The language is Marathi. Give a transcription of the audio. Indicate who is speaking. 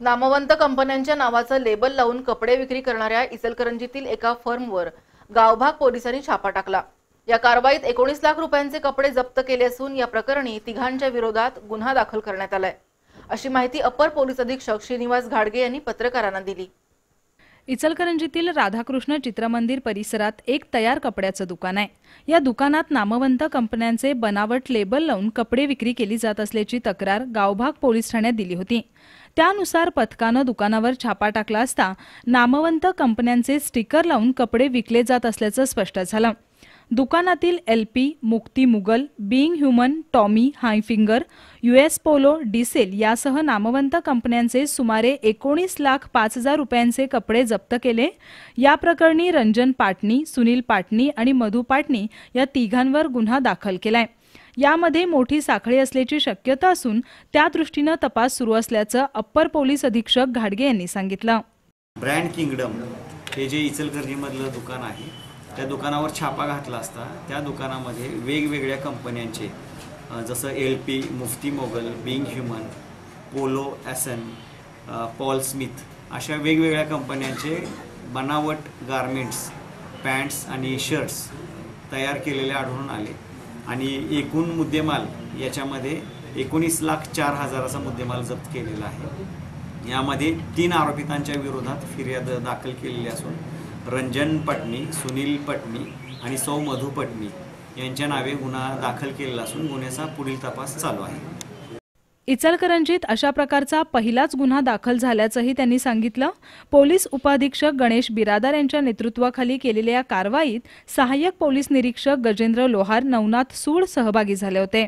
Speaker 1: नामवंत कंपन्यांच्या नावाचं लेबल लावून कपडे विक्री करणाऱ्या इचलकरंजीतील एका फर्मवर गावभाग पोलिसांनी छापा टाकला. या कारवाईत एकोणीस लाख रुपयांचे कपडे जप्त केले असून या प्रकरणी तिघांच्या विरोधात गुन्हा दाखल करण्यात आलाय. अशी माहिती अपर पोलीस अधीक्षक श्रीनिवास घाडगे यांनी पत्रकारांना दिली.
Speaker 2: इचलकरंजीतील राधाकृष्ण चित्रमंदिर परिसरात एक तयार कपड्याचं दुकान आहे. या दुकानात नामवंत कंपन्यांचे बनावट लेबल लावून कपडे विक्री केली जात असल्याची तक्रार गावभाग पोलीस ठाण्यात दिली होती. त्यानुसार पथकानं दुकानावर छापा टाकला असता नामवंत कंपन्यांचे स्टिकर लावून कपडे विकले जात असल्याचं स्पष्ट झालं. दुकानातील L P Mufti Mughal Being Human Tommy हायफिंगर US polo Diesel यासह नामवंत कंपन्यांचे सुमारे एकोणीस लाख पाच हजार रुपयांचे कपडे जप्त केले. या प्रकरणी रंजन पाटणी सुनील पाटणी आणि मधु पाटणी या तिघांवर गुन्हा दाखल केलाय. यामध्ये मोठी साखळी असल्याची शक्यता असून त्या दृष्टीनं तपास सुरू असल्याचं अप्पर पोलीस अधीक्षक घाडगे यांनी सांगितलं.
Speaker 3: ब्रँड किंगडम हे जे इचलकरंजीमधलं दुकान आहे त्या दुकानावर छापा घातला असता त्या दुकानामध्ये वेगवेगळ्या कंपन्यांचे जसं L P Mufti Mughal Being Human Polo ॲसन Paul Smith अशा वेगवेगळ्या कंपन्यांचे बनावट गारमेंट्स पॅन्ट्स आणि शर्ट्स तयार केलेले आढळून आले. आणि एकूण मुद्देमाल याच्यामध्ये एकोणीस लाख चार हजाराचा मुद्देमाल जप्त केलेला आहे. यामध्ये तीन आरोपितांच्या विरोधात फिर्याद दाखल केलेली असून रंजन पटणी सुनील पटणी आणि सौ मधू पटणी यांच्या नावे गुन्हा दाखल केलेला असून गुन्ह्याचा पुढील तपास चालू आहे.
Speaker 2: इचलकरंजीत अशा प्रकारचा पहिलाच गुन्हा दाखल झाल्याचंही त्यांनी सांगितलं. पोलीस उपाधीक्षक गणेश बिरादार यांच्या नेतृत्वाखाली केलेल्या या कारवाईत सहाय्यक पोलीस निरीक्षक गजेंद्र लोहार नवनाथ सूड सहभागी झाले होते.